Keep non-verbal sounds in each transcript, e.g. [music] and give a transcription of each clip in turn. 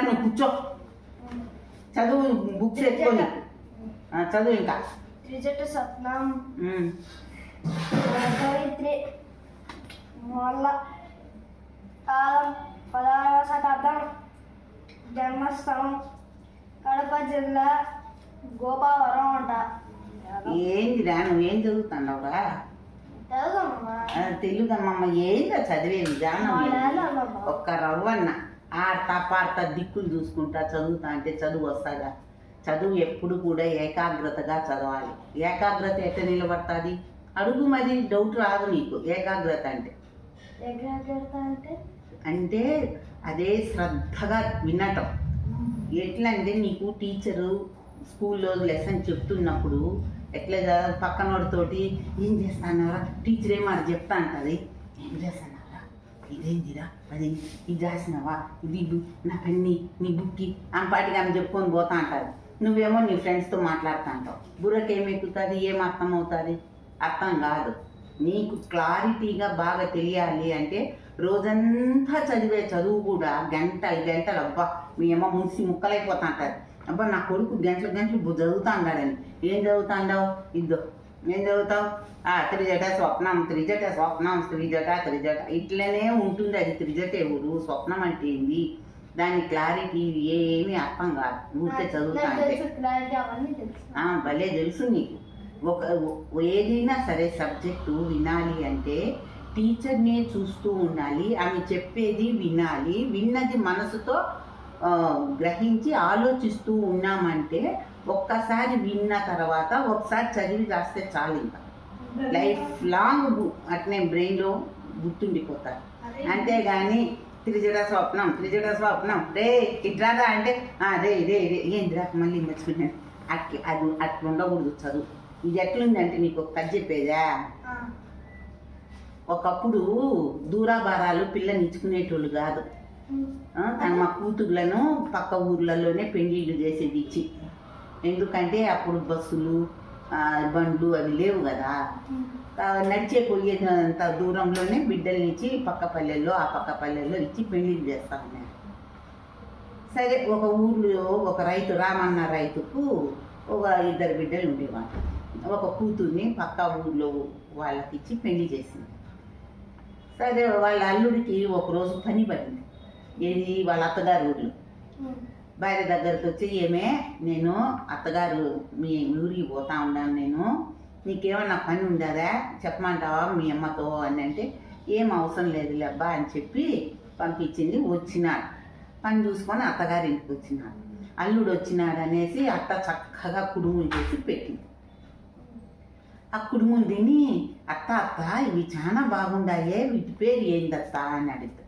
నువ్వు కూర్చో చదువు బుక్స్ ఎత్తుకొని చదువు ఇంకా త్రిజట సత్నం ఉమ్. కవిత్రి మొల్ల కాలం పదహారవ శతాబ్దం జన్మస్థలం కడప జిల్లా గోపావరం అంట ఏందిరా నువ్వేం చదువుతున్నావురా? తెలుగమ్మా. ఆ, తెలుగు అమ్మమ్మ ఏందో చదివే విధానం ఒక్క రవ్వన్న. ఆడతా పాడతా దిక్కులు చూసుకుంటా చదువుతా అంటే చదువు వస్తుందా? చదువు ఎప్పుడు కూడా ఏకాగ్రతగా చదవాలి. ఏకాగ్రత ఎట్ట నిలబడుతుంది? అడుగు మరి డౌట్ రాదు నీకు. ఏకాగ్రత అంటే? ఎగ్రాగ్రత అంటే? అంటే అదే శ్రద్ధగా వినటం. ఎట్లా అంటే నీకు టీచరు స్కూల్లో లెసన్ చెప్తున్నప్పుడు ఎట్లా పక్కనోడితోటి ఏం చేస్తానవరా టీచర్ ఏమో అది చెప్తా అంటది? ఏం చేస్తానవరా ఇదేంటిరా అది ఇది రాసినవా ఇది నా పెన్ని నీ బుక్కి అంపాటికి ఆమె చెప్పుకొని పోతా అంటారు నువ్వేమో నీ ఫ్రెండ్స్తో మాట్లాడుతూ అంటావు. బుర్రకి ఏం ఎక్కుతుంది? ఏం అర్థం అవుతుంది అర్థం కాదు. నీకు క్లారిటీగా బాగా తెలియాలి అంటే రోజంతా చదివే చదువు కూడా గంట ఐదు గంటలు అబ్బా మీ అమ్మ ముసి ముక్కలైపోతా అంటారు అబ్బా నా కొడుకు గంటలు గంటలు చదువుతా అన్నాడని ఏం చదువుతాండావు ఇద్దో. ఏం చదువుతావు? ఆ త్రిజట స్వప్నం త్రిజట స్వప్నం త్రిజట త్రిజట. ఇట్లనే ఉంటుంది అది త్రిజట ఎవరు స్వప్నం అంటే ఏంది? దాని క్లారిటీ ఏమీ అర్థం కాదు. ఊరికే చదువుతా అంటే. భలే తెలుసు నీకు. ఒక ఏదైనా సరే సబ్జెక్టు వినాలి అంటే టీచర్నే చూస్తూ ఉండాలి. ఆమె చెప్పేది వినాలి. విన్నది మనసుతో గ్రహించి ఆలోచిస్తూ ఉన్నామంటే ఒక్కసారి విన్న తర్వాత ఒకసారి చదివి రాస్తే చాలు ఇంకా. లైఫ్ లాంగ్ అట్నే బ్రెయిన్లో గుర్తుండిపోతారు. అంతేగాని త్రిజడ స్వప్నం త్రిజడ స్వప్నం రే ఇట్రాదా అంటే "ఆ, రే రే రే ఏందిరా మళ్ళీ మర్చిపోయినాను. అట్లా అది అట్లా ఉండకూడదు చదువు. ఇది ఎట్లుందంటే నీకు ఒక కథ చెప్పేదా? ఒకప్పుడు దూరాభారాలు పిల్లని ఇచ్చుకునేటోళ్ళు కాదు. తన మా కూతుర్లను పక్క ఊర్లలోనే పెళ్ళిళ్ళు చేసేది ఇచ్చి. ఎందుకంటే అప్పుడు బస్సులు బండ్లు అవి లేవు కదా. నడిచే పోయేంత దూరంలోనే బిడ్డల్ని ఇచ్చి పక్క పల్లెల్లో ఆ పక్క పల్లెల్లో ఇచ్చి పెళ్ళిళ్ళు చేస్తా ఉన్నారు. సరే ఒక ఊర్లో ఒక రైతు రామన్న రైతుకు ఒక ఇద్దరు బిడ్డలు ఉండేవాళ్ళు. ఒక కూతుర్ని పక్క ఊర్లో వాళ్ళకి ఇచ్చి పెళ్ళి చేసింది. సరే వాళ్ళ అల్లుడికి ఒకరోజు పని పడింది. ఏది? వాళ్ళ అత్తగారు ఊర్లో. భార్య దగ్గరికి వచ్చి ఏమే నేను అత్తగారు మీ ఊరికి పోతా ఉన్నాను నేను. నీకేమన్నా పని ఉండదా చెప్పమంటావా మీ అమ్మతో అని అంటే ఏం అవసరం లేదు అబ్బా అని చెప్పి పంపించింది. వచ్చినాడు. పని చూసుకొని అత్తగారి ఇంటికి వచ్చినాడు. అల్లుడు వచ్చినాడు అనేసి అత్త చక్కగా కుడుములు చేసి పెట్టింది. ఆ కుడుములు తిని అత్త అత్త ఇవి చాలా బాగుండాయే వీటి పేరు ఏందత్త అని అడిగితే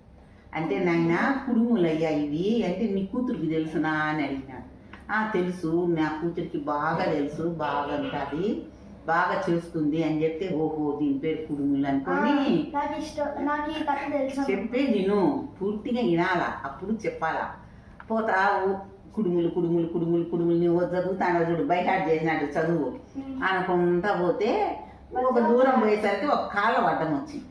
అంటే నాయన కుడుములయ్యా ఇవి అంటే నీ కూతురికి తెలుసునా అని అడిగినాడు ఆ తెలుసు. నా కూతురికి బాగా తెలుసు బాగా ఉంటుంది బాగా చేస్తుంది అని చెప్తే ఓహో దీని పేరు కుడుములు అనుకొని చెప్పే విను పూర్తిగా వినాలా. అప్పుడు చెప్పాలా. పోతా కుడుములు కుడుములు కుడుములు కుడుములు నువ్వు చదువుతాను చూడు బయట చేసినట్టు చదువు అనుకుంటా పోతే ఒక దూరం పోయేసరికి ఒక కాళ్ళ అడ్డం వచ్చింది.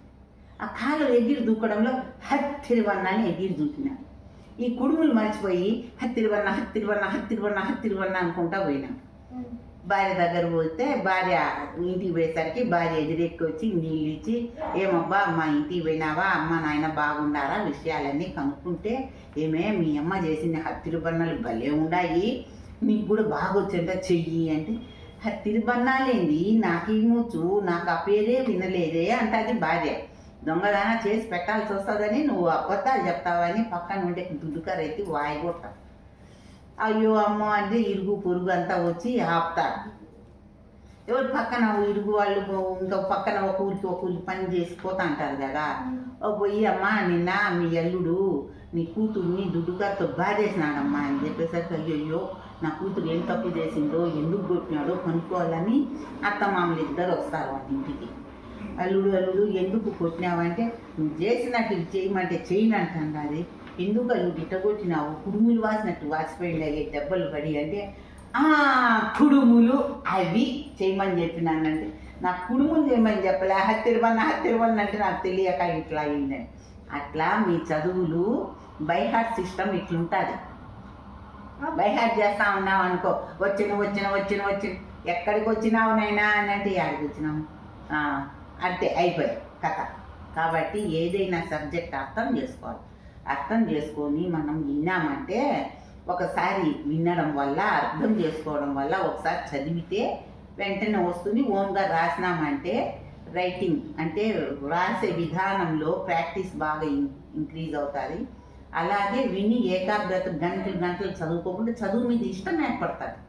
ఆ కాళ్ళు ఎగిరి దూకడంలో హత్తిరివన్నాని ఎగిరి దూకినా ఈ కుడుములు మర్చిపోయి హత్తిరివన్న హత్తిరివన్న హత్తిరివన్న హత్తిరివన్న అనుకుంటా పోయినా. భార్య దగ్గర పోతే భార్య ఇంటికి పోయేసరికి భార్య ఎదురెక్కి వచ్చి నీళ్ళు ఇచ్చి ఏమబ్బా మా ఇంటికి పోయినావా? అమ్మ నాయన బాగుండారా? విషయాలన్నీ కనుక్కుంటే ఏమే మీ అమ్మ చేసిన హత్తిరి బన్నలు భలే ఉండాయి. నీకు కూడా బాగా వచ్చేట చెయ్యి అంటే హత్తిరి బన్నాలేంది నాకేమొచ్చు నాకు ఆ పేరే వినలేదే అంటది భార్య. దొంగదాన చేసి పెట్టాల్సి వస్తుందని నువ్వు అబద్ధాలు చెప్తావని పక్కన ఉండే దుడ్డుకరైతే వాయిగొట్ట అయ్యో అమ్మో అంటే ఇరుగు పొరుగు అంతా వచ్చి ఆపుతారు ఎవరు పక్కన ఇరుగు వాళ్ళు ఇంకా పక్కన ఒక ఊరికి ఒక ఊరికి పని చేసిపోతా అంటారు కదా. ఓ పోయి అమ్మ నిన్న మీ అల్లుడు నీ కూతుర్ని దుడ్డుగారితో బాధేసినాడమ్మా అని చెప్పేసరికి అయ్యయ్యో నా కూతురు ఏం తప్పు చేసిందో ఎందుకు కొట్టినాడో కనుక్కోవాలని అత్త మామలు ఇద్దరు వస్తారు వాళ్ళ ఇంటికి. అల్లుడు అల్లుడు ఎందుకు కొట్టినావంటే నువ్వు చేసినట్టు చేయమంటే చేయను అది ఎందుకు అల్లుడు ఇట్ట కొట్టినావు? కుడుములు వాసినట్టు వాసిపోయింది అయ్యే దెబ్బలు పడి అంటే ఆ కుడుములు అవి చేయమని చెప్పినానంటే నా కుడుములు చేయమని చెప్పలే హత్తిరివన్న హత్తిరివన్న అంటే నాకు తెలియక ఇట్లా అయిందని. అట్లా మీ చదువులు బైహార్ట్ సిస్టమ్ ఇట్లుంటుంది. బైహార్ట్ చేస్తా ఉన్నావు అనుకో వచ్చిన వచ్చిన వచ్చిన వచ్చిన ఎక్కడికి వచ్చినావు నైనా అని అంటే ఎక్కడికి వచ్చినాము అంతే అయిపోయి కథ. కాబట్టి ఏదైనా సబ్జెక్ట్ అర్థం చేసుకోవాలి. అర్థం చేసుకొని మనం విన్నామంటే ఒకసారి వినడం వల్ల అర్థం చేసుకోవడం వల్ల ఒకసారి చదివితే వెంటనే వస్తుంది. ఓన్గా రాసినామంటే రైటింగ్ అంటే రాసే విధానంలో ప్రాక్టీస్ బాగా ఇంక్రీజ్ అవుతుంది. అలాగే విని ఏకాగ్రత గంటలు గంటలు చదువుకోకుండా చదువు మీద ఇష్టం ఏర్పడుతుంది.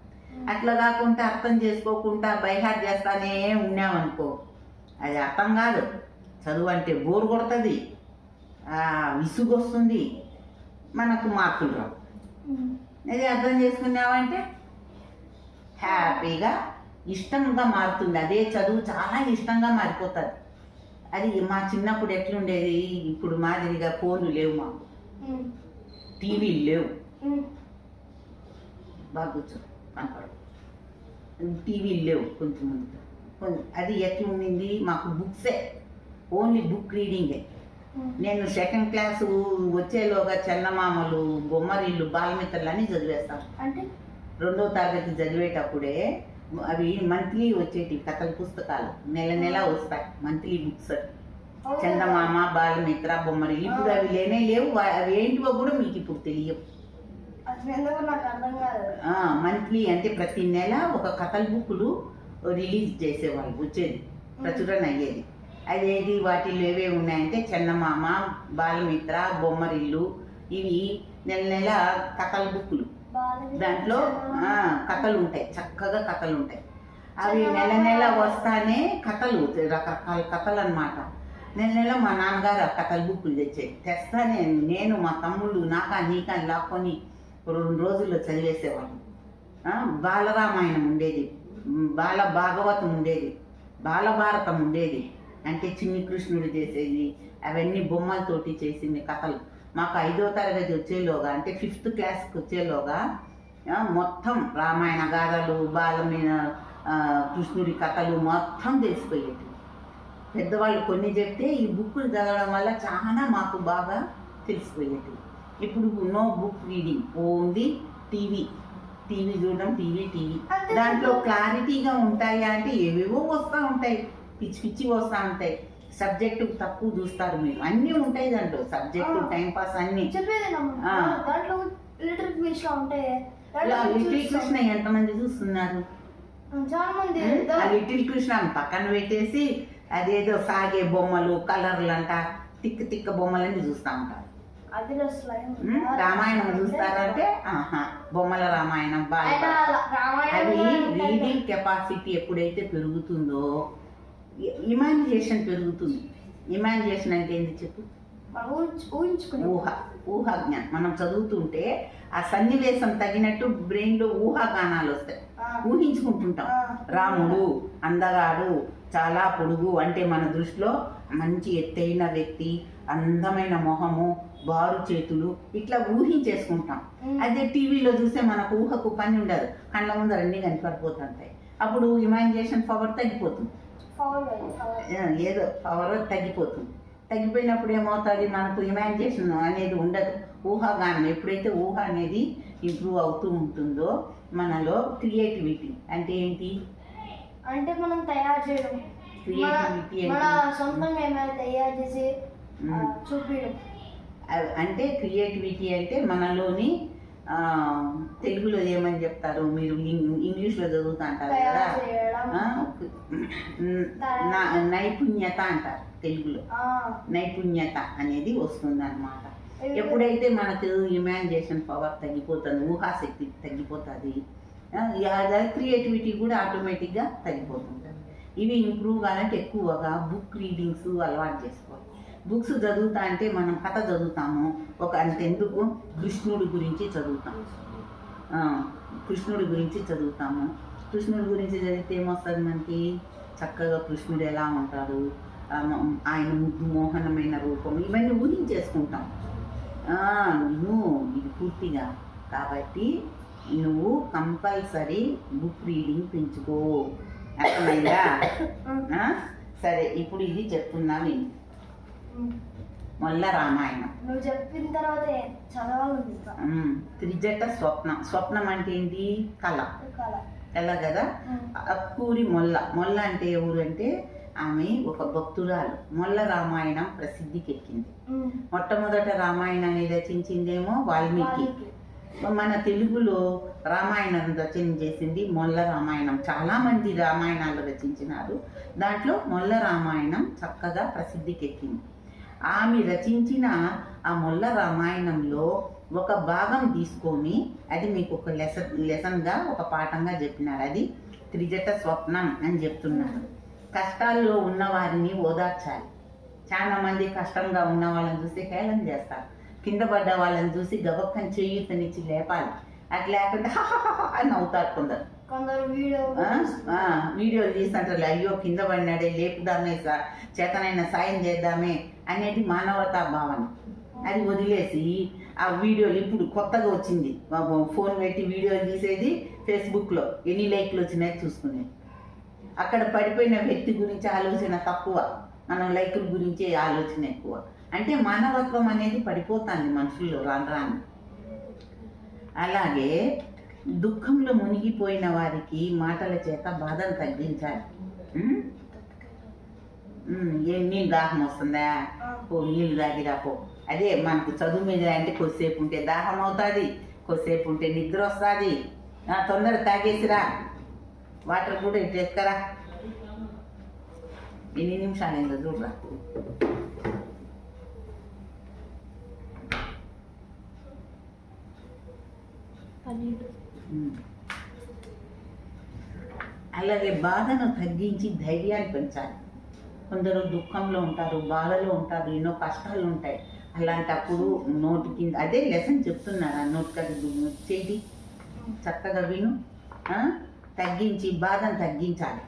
అట్లా కాకుండా అర్థం చేసుకోకుండా బైహార్ చేస్తానే ఉన్నామనుకో అది అర్థం కాదు. చదువు అంటే బోర్ కొడుతుంది. విసుగు వస్తుంది మనకు మార్కులు రావు. అది అర్థం చేసుకున్నామంటే హ్యాపీగా ఇష్టంగా మారుతుంది. అదే చదువు చాలా ఇష్టంగా మారిపోతుంది. అది మా చిన్నప్పుడు ఎట్లుండేది? ఇప్పుడు మాదిరిగా ఫోన్లు లేవు మాకు. టీవీలు లేవు. బాగా కూర్చో కనపడు టీవీలు లేవు కొంచెం ముందు అది ఎట్లా ఉండింది మాకు బుక్సే. ఓన్లీ బుక్ రీడింగే. నేను సెకండ్ క్లాస్ వచ్చేలోగా చందమామలు బొమ్మరిల్లు బాలమిత్రలు అన్నీ చదివేస్తాను అంటే? రెండో తరగతి చదివేటప్పుడే అవి మంత్లీ వచ్చేటి కథల పుస్తకాలు. నెల నెల వస్తాయి. మంత్లీ బుక్స్ చందమామ బాలమిత్ర బొమ్మరిల్లు ఇప్పుడు అవి లేనే లేవు. అవి ఏంటివో కూడా మీకు ఇప్పుడు తెలియవు. మంత్లీ అంటే ప్రతి నెల ఒక కథల బుక్లు రిలీజ్ చేసేవాళ్ళు వచ్చేది ప్రచురణ అయ్యేది. అదేది వాటిలో ఏవేవి ఉన్నాయంటే చందమామ బాలమిత్ర బొమ్మరిల్లు ఇవి నెల నెల కథల బుక్లు దాంట్లో కథలు ఉంటాయి చక్కగా కథలు ఉంటాయి. అవి నెల. నెల వస్తానే కథలు రకరకాల కథలు అన్నమాట నెల నెల మా నాన్నగారు ఆ కథల బుక్కులు తెచ్చేది. తెస్తానే నేను మా తమ్ముళ్ళు నాకా నీకా లాక్కొని రెండు రోజుల్లో చదివేసేవాళ్ళం. బాలరామాయణం ఉండేది. బాల భాగవతం ఉండేది. బాలభారతం ఉండేది. అంటే చిన్ని కృష్ణుడు చేసేది. అవన్నీ బొమ్మలతోటి చేసింది కథలు. మాకు ఐదో తరగతి వచ్చేలోగా అంటే ఫిఫ్త్ క్లాస్కి వచ్చేలోగా మొత్తం రామాయణ గాథలు బాలమైన కృష్ణుడి కథలు మొత్తం తెలిసిపోయేది పెద్దవాళ్ళు కొన్ని చెప్తే ఈ బుక్కులు చదవడం వల్ల చాలా మాకు బాగా తెలిసిపోయేది ఇప్పుడు no book reading only TV. TV చూడడం టీవీ టీవీ. దాంట్లో. క్లారిటీగా ఉంటాయా అంటే ఏవేవో వస్తూ ఉంటాయి. పిచ్చి పిచ్చి వస్తూ ఉంటాయి. సబ్జెక్టు తక్కువ చూస్తారు మీరు. అన్నీ ఉంటాయి దాంట్లో. సబ్జెక్టు. టైం పాస్ అన్నీ. దాంట్లో లిటిల్ ఇలా లిటిల్. కృష్ణ ఎంతమంది చూస్తున్నారు? ఆ లిటిల్ కృష్ణ పక్కన పెట్టేసి అదేదో సాగే బొమ్మలు కలర్లు అంట తిక్క తిక్క బొమ్మలన్నీ చూస్తూ ఉంటారు. రామాయణం చూస్తారంటే ఆహా బొమ్మల రామాయణం బాగా అది. రీడింగ్ కెపాసిటీ ఎప్పుడైతే పెరుగుతుందో ఇమాజినేషన్ పెరుగుతుంది ఇమాజినేషన్ అంటే ఏంటి చెప్పు ఊహించుకునే ఊహ ఊహాజ్ఞానం మనం చదువుతుంటే ఆ సన్నివేశం తగినట్టు బ్రెయిన్లో ఊహాగానాలు వస్తాయి. ఊహించుకుంటుంటాం. రాముడు అందగాడు చాలా పొడుగు అంటే మన దృష్టిలో మంచి ఎత్తైన వ్యక్తి అందమైన మొహము బారు చేతులు ఇట్లా ఊహించేసుకుంటాం. అదే టీవీలో చూస్తే మనకు ఊహకు పని ఉండదు. కళ్ళ ముందర అన్ని కనిపడిపోతుంటాయి. అప్పుడు ఇమాజినేషన్ పవర్ తగ్గిపోతుంది. ఏదో పవర్ తగ్గిపోతుంది. తగ్గిపోయినప్పుడు ఏమవుతుంది? మనకు ఇమాజినేషన్ అనేది ఉండదు. ఊహాగానం ఎప్పుడైతే ఊహ అనేది ఇంప్రూవ్ అవుతూ ఉంటుందో మనలో క్రియేటివిటీ అంటే ఏంటి? అంటే మనం తయారు చేయడం. క్రియేటివిటీ మన సొంతంగా ఏమైనా తయారు చేసి. చూపించడం అంటే క్రియేటివిటీ అంటే మనలోని తెలుగులో ఏమని చెప్తారు? మీరు ఇంగ్- ఇంగ్లీష్లో చదువుతా అంటారు కదా. నైపుణ్యత అంటారు తెలుగులో. నైపుణ్యత అనేది వస్తుంది అనమాట ఎప్పుడైతే మనకు ఇమాజినేషన్ పవర్ తగ్గిపోతుంది ఊహాశక్తి తగ్గిపోతుంది క్రియేటివిటీ కూడా ఆటోమేటిక్గా తగ్గిపోతుంటుంది. ఇవి ఇంప్రూవ్ కావాలంటే ఎక్కువగా బుక్ రీడింగ్స్ అలవాటు చేసుకోవాలి. బుక్స్ చదువుతా అంటే మనం కథ చదువుతాము. ఒక అంతెందుకు? కృష్ణుడి గురించి చదువుతాం. ఆ, కృష్ణుడి గురించి చదువుతాము. కృష్ణుడి గురించి చదివితే ఏమొస్తుంది మనకి? చక్కగా కృష్ణుడు ఎలా ఉంటాడు? ఆయన ముద్దు మోహనమైన రూపం ఇవన్నీ ఊహించేసుకుంటాం. నువ్వు ఇది పూర్తిగా. కాబట్టి నువ్వు కంపల్సరీ బుక్ రీడింగ్ పెంచుకో. అర్థమైందా? [coughs] సరే ఇప్పుడు ఇది చెప్తున్నా విను ఉమ్. మొల్ల రామాయణం. నువ్వు చెప్పిన తర్వాత చదవాలి త్రిజట స్వప్నం. స్వప్నం అంటే ఏంటి? కళ. కళ. కదా? అక్కూరి మొల్ల. మొల్ల అంటే ఎవరు అంటే ఆమె ఒక భక్తురాలు. మొల్ల రామాయణం ప్రసిద్ధికి ఎక్కింది. మొట్టమొదట రామాయణాన్ని రచించిందేమో వాల్మీకి. మన తెలుగులో రామాయణం రచన చేసింది మొల్ల రామాయణం. చాలా మంది రామాయణాలు రచించినారు. దాంట్లో మొల్ల రామాయణం చక్కగా ప్రసిద్ధికి ఎక్కింది. ఆమె రచించిన ఆ మొల్ల రామాయణంలో ఒక భాగం తీసుకొని అది మీకు ఒక లెసన్ లెసన్గా ఒక పాఠంగా చెప్పినారు. అది త్రిజట స్వప్నం అని చెప్తున్నారు. కష్టాల్లో ఉన్న వారిని ఓదార్చాలి. చాలా మంది కష్టంగా ఉన్న వాళ్ళని చూసి హేళన చేస్తారు. కింద పడ్డ వాళ్ళని చూసి గబక్కని చేయూతనిచ్చి లేపాలి. అట్లా లేకుండా [laughs] అని అవుతారు కొందరు. వీడియోలు తీస్తుంటారు అయ్యో కింద పడినాడే లేపుదామే సార్ చేతనైనా సాయం చేద్దామే అనేది మానవతా భావన. అది వదిలేసి ఆ వీడియోలు ఇప్పుడు కొత్తగా వచ్చింది. బాబు ఫోన్ పెట్టి వీడియోలు తీసేది ఫేస్బుక్లో. ఎన్ని లైక్లు వచ్చినాయి చూసుకునేది అక్కడ పడిపోయిన వ్యక్తి గురించి ఆలోచన తక్కువ. మనం లైకుల గురించి ఆలోచన ఎక్కువ. అంటే మానవత్వం అనేది పడిపోతుంది మనుషుల్లో రాను రాను. అలాగే దుఃఖంలో మునిగిపోయిన వారికి మాటల చేత బాధను తగ్గించాలి. ఏ నీళ్ళు దాహం వస్తుందా? ఓ నీళ్ళు తాగిరా పో. అదే మనకు చదువు మీద అంటే కొద్దిసేపు ఉంటే దాహం అవుతుంది కొద్దిసేపు ఉంటే నిద్ర వస్తుంది. తొందర తాగేసిరా. వాటర్ కూడా ఇటు ఎక్కరా ఎన్ని నిమిషాలు అయిందో చూడరా. పన్నెండు. అలాగే బాధను తగ్గించి ధైర్యాన్ని పెంచాలి. కొందరు దుఃఖంలో ఉంటారు బాధలో ఉంటారు ఎన్నో కష్టాలు ఉంటాయి. అలాంటప్పుడు నోటి కింద అదే లెసన్ చెప్తున్నారు నోటి కదా చేయి. చక్కగా విను. ఆ? తగ్గించి బాధను తగ్గించాలి.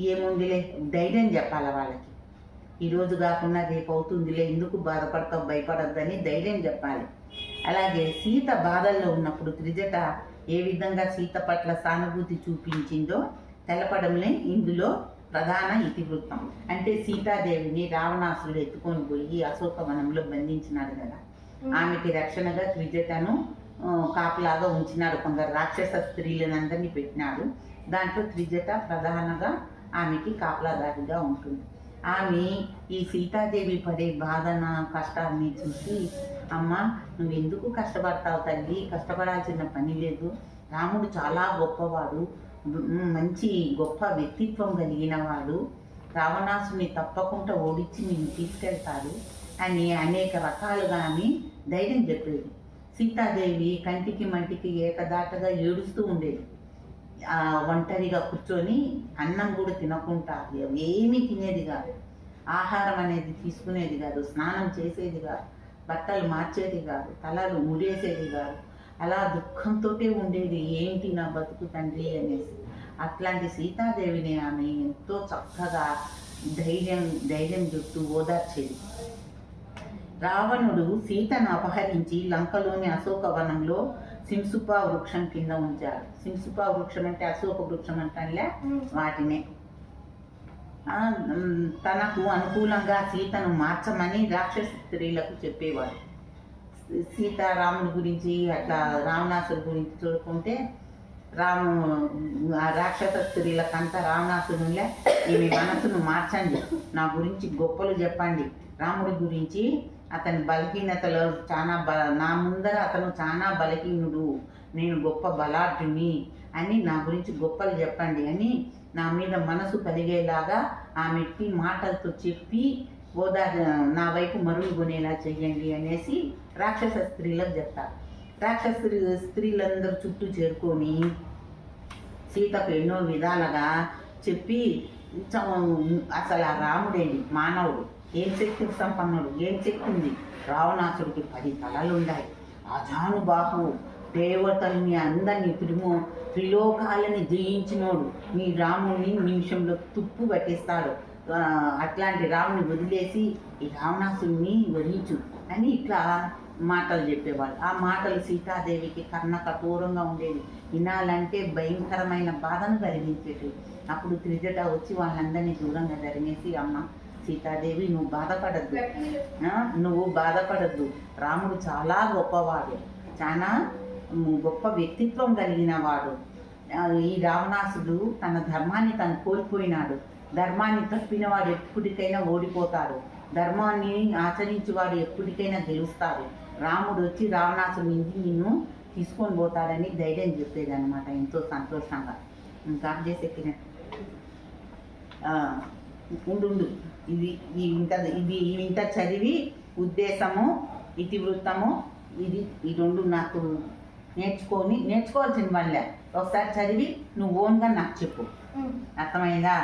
ఏముందిలే? ధైర్యం చెప్పాలి వాళ్ళకి. ఈరోజు కాకుండా రేపు అవుతుందిలే ఎందుకు బాధపడతావు భయపడద్దని ధైర్యం చెప్పాలి. అలాగే సీత బాధల్లో ఉన్నప్పుడు త్రిజట ఏ విధంగా సీత పట్ల సానుభూతి చూపించిందో తెలపడంలే ఇందులో ప్రధాన ఇతివృత్తం. అంటే సీతాదేవిని రావణాసురుడు ఎత్తుకొని పోయి అశోకవనంలో బంధించినాడు కదా. ఆమెకి రక్షణగా త్రిజటను కాపలాగా ఉంచినాడు. కొందరు రాక్షస స్త్రీలనందరినీ పెట్టినాడు. దాంట్లో త్రిజట ప్రధానంగా ఆమెకి కాపలాదారిగా ఉంటుంది. ఆమె ఈ సీతాదేవి పడే బాధన కష్టాన్ని చూసి అమ్మ నువ్వు ఎందుకు కష్టపడతావు తల్లి? కష్టపడాల్సిన పని లేదు. రాముడు చాలా గొప్పవాడు. మంచి గొప్ప వ్యక్తిత్వం కలిగిన వాడు. రావణాసుని తప్పకుండా ఓడించి నేను తీసుకెళ్తాడు. అని అనేక రకాలుగా ఆమె ధైర్యం చెప్పేది. సీతాదేవి కంటికి మంటికి ఏకదాటగా ఏడుస్తూ ఉండేది. ఒంటరిగా కూర్చొని అన్నం కూడా తినకుండా ఏమీ తినేది కాదు. ఆహారం అనేది తీసుకునేది కాదు స్నానం చేసేది కాదు బట్టలు మార్చేది కాదు తలలు ముడేసేది కాదు. అలా దుఃఖంతో ఉండేది ఏంటి నా బతుకు తండ్రి అనేసి. అట్లాంటి సీతాదేవిని ఆమె ఎంతో చక్కగా ధైర్యం ధైర్యం చెప్తూ ఓదార్చేది. రావణుడు సీతను అపహరించి లంకలోని అశోకవనంలో సింసుపా వృక్షం కింద ఉంచాడు సింసుపా వృక్షం అంటే అశోక వృక్షం అంటానులే వాటినే తనకు అనుకూలంగా సీతను మార్చమని రాక్షస స్త్రీలకు చెప్పేవాడు. సీతారాముడి గురించి అట్లా రావణాసుడి గురించి చూడుకుంటే రాము ఆ రాక్షస స్త్రీలకంతా రావణాసురులే ఈమె మనసును మార్చండి. నా గురించి గొప్పలు చెప్పండి. రాముడి గురించి అతని బలహీనతలో చాలా బ నా ముందర అతను చాలా బలహీనుడు. నేను గొప్ప బలాఢ్యుని అని నా గురించి గొప్పలు చెప్పండి అని నా మీద మనసు కలిగేలాగా ఆమెకి మాటలతో చెప్పి ఓదా నా వైపు మరులు కొనేలా చెయ్యండి అనేసి రాక్షస స్త్రీలకు చెప్తారు. రాక్షస స్త్రీలందరూ చుట్టూ చేరుకొని సీతకు ఎన్నో విధాలుగా చెప్పి అసలు ఆ రాముడేంటి? మానవుడు. ఏం శక్తి సంపన్నుడు ఏం శక్తి ఉంది? రావణాసుడికి పది తలలు ఉన్నాయి అజానుబాహు దేవతల్ని అందరినీ త్రిమో త్రిలోకాలని జయించినోడు. మీ రాముని నిమిషంలో తుప్పు పట్టిస్తాడు. అట్లాంటి రాముని వదిలేసి ఈ రావణాసుని వదిలించు అని ఇట్లా మాటలు చెప్పేవాళ్ళు. ఆ మాటలు సీతాదేవికి కన్న కఠోరంగా ఉండేది వినాలంటే భయంకరమైన బాధను కలిగించేది అప్పుడు త్రిజట వచ్చి వాళ్ళందరినీ దూరంగా జరిగేసి అమ్మ సీతాదేవి నువ్వు బాధపడద్దు. నువ్వు బాధపడద్దు. రాముడు చాలా గొప్పవాడు. చాలా గొప్ప వ్యక్తిత్వం కలిగిన వాడు. ఈ రావణాసుడు తన ధర్మాన్ని తను కోల్పోయినాడు. ధర్మాన్ని తప్పినవాడు ఎప్పటికైనా ఓడిపోతాడు. ధర్మాన్ని ఆచరించేవాడు ఎప్పటికైనా గెలుస్తాడు. రాముడు వచ్చి రావణాసుని ఇంటి నిన్ను తీసుకొని పోతాడని ధైర్యం చెప్పేది అనమాట ఎంతో సంతోషంగా. ఇంకా చేసెక్కిన ఉండు ఉండు. ఇది ఈ ఇంత ఇది ఈ ఇంత చదివి ఉద్దేశము ఇతివృత్తము ఇది ఈ రెండు నాకు నేర్చుకొని నేర్చుకోవాల్సిన వాళ్ళే ఒకసారి చదివి నువ్వు ఓన్గా నాకు చెప్పు. అర్థమైందా?